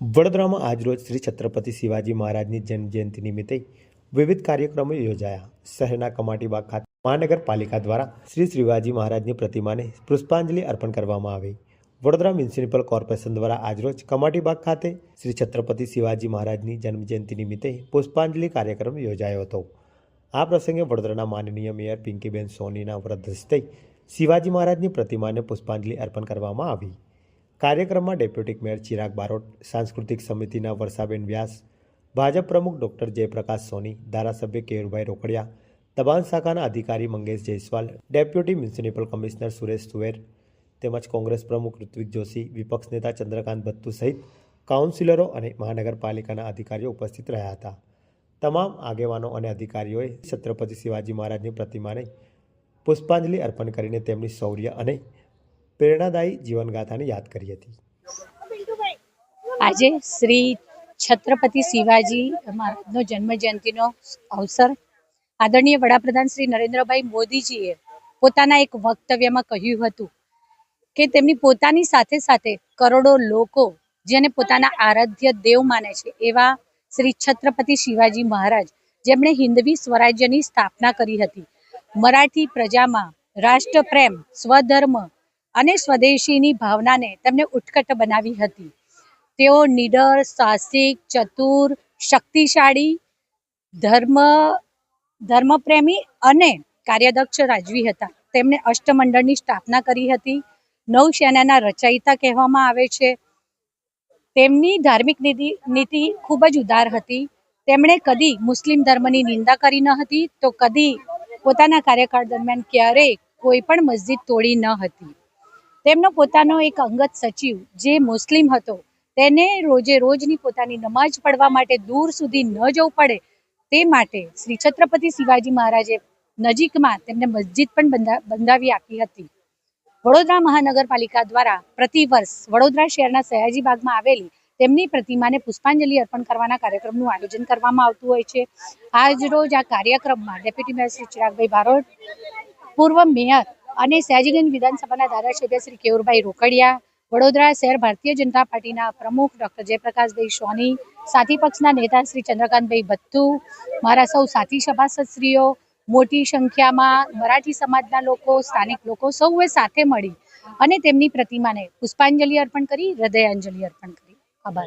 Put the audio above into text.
વડોદરામાં આજરોજ શ્રી છત્રપતિ શિવાજી મહારાજની જન્મજયંતિ નિમિત્તે વિવિધ કાર્યક્રમો યોજાયા. શહેરના કમાટીબાગ ખાતે મહાનગરપાલિકા દ્વારા શ્રી શિવાજી મહારાજની પ્રતિમાને પુષ્પાંજલિ અર્પણ કરવામાં આવી. વડોદરા મ્યુનિસિપલ કોર્પોરેશન દ્વારા આજરોજ કમાટીબાગ ખાતે શ્રી છત્રપતિ શિવાજી મહારાજની જન્મજયંતિ નિમિત્તે પુષ્પાંજલિ કાર્યક્રમ યોજાયો હતો. આ પ્રસંગે વડોદરાના માનનીય મેયર પિંકીબેન સોનીના વરદ હસ્તે શિવાજી મહારાજની પ્રતિમાને પુષ્પાંજલિ અર્પણ કરવામાં આવી. કાર્યક્રમમાં ડેપ્યુટી મેયર ચિરાગ બારોટ, સાંસ્કૃતિક સમિતિના વર્ષાબેન વ્યાસ, ભાજપ પ્રમુખ ડોક્ટર જયપ્રકાશ સોની, ધારાસભ્ય કેયુરભાઈ રોકડિયા, દબાણ શાખાના અધિકારી Mangesh Jaiswal, deputy municipal commissioner Suresh Suver તેમજ કોંગ્રેસ પ્રમુખ ઋત્વિક જોશી, વિપક્ષ નેતા ચંદ્રકાંત ભત્તુ સહિત કાઉન્સિલરો અને મહાનગરપાલિકાના અધિકારીઓ ઉપસ્થિત રહ્યા હતા. તમામ આગેવાનો અને અધિકારીઓએ છત્રપતિ શિવાજી મહારાજની પ્રતિમાને પુષ્પાંજલિ અર્પણ કરીને તેમની શૌર્ય અને પ્રેરણાદાયી જીવનગાથાને યાદ કરી હતી. આજે શ્રી છત્રપતિ શિવાજી મહારાજનો જન્મ જયંતિનો અવસર. આદરણીય વડાપ્રધાન શ્રી નરેન્દ્રભાઈ મોદીજીએ પોતાના એક વક્તવ્યમાં કહ્યું હતું કે તેમની પોતાની સાથે સાથે કરોડો લોકો જેને પોતાના આરાધ્ય દેવ માને છે એવા શ્રી છત્રપતિ શિવાજી મહારાજ, જેમણે હિન્દવી સ્વરાજ્યની સ્થાપના કરી હતી. મરાઠી પ્રજામાં રાષ્ટ્રપ્રેમ, સ્વધર્મ અને સ્વદેશીની ભાવનાને તેમને ઉત્કટ બનાવી હતી. તેઓ નિડર, સાહસિક, ચતુર, શક્તિશાળી, ધર્મ, ધર્મપ્રેમી અને કાર્યદક્ષ રાજવી હતા. તેમણે અષ્ટમંડળની સ્થાપના કરી હતી. નૌસેનાના રચયિતા કહેવામાં આવે છે. તેમની ધાર્મિક નીતિ નીતિ ખૂબ જ ઉદાર હતી. તેમણે કદી મુસ્લિમ ધર્મની નિંદા કરી ન હતી, તો કદી પોતાના કાર્યકાળ દરમિયાન ક્યારેય કોઈ પણ મસ્જિદ તોડી ન હતી. તેમનો પોતાનો એક અંગત સચિવ જે મુસ્લિમ હતો, તેને રોજે રોજની પોતાની નમાજ પડવા માટે દૂર સુધી ન જવું પડે, તે માટે શ્રી છત્રપતિ શિવાજી મહારાજે નજીકમાં તેમને મસ્જિદ પણ બંધા, બંધાવી આપી હતી. વડોદરા મહાનગરપાલિકા દ્વારા પ્રતિ વર્ષ વડોદરા શહેરના સયાજી બાગમાં આવેલી તેમની પ્રતિમાને પુષ્પાંજલિ અર્પણ કરવાના કાર્યક્રમનું આયોજન કરવામાં આવતું હોય છે. આજ રોજ આ કાર્યક્રમમાં ડેપ્યુટી મેયર શ્રી ચિરાગભાઈ બારોટ પૂર્વ મેયર અને સયાજીગંજ વિધાનસભાના ધારાસભ્ય શ્રી કેવુરભાઈ રોકડિયા, વડોદરા શહેર ભારતીય જનતા પાર્ટીના પ્રમુખ ડોક્ટર જયપ્રકાશભાઈ સોની, સાથી પક્ષના નેતા શ્રી ચંદ્રકાંતભાઈ ભત્તુ મારા સૌ સાથી સભાસદશ્રીઓ, મોટી સંખ્યામાં મરાઠી સમાજના લોકો, સ્થાનિક લોકો સૌએ સાથે મળી અને તેમની પ્રતિમાને પુષ્પાંજલિ અર્પણ કરી, હૃદયાંજલિ અર્પણ કરી. આભાર.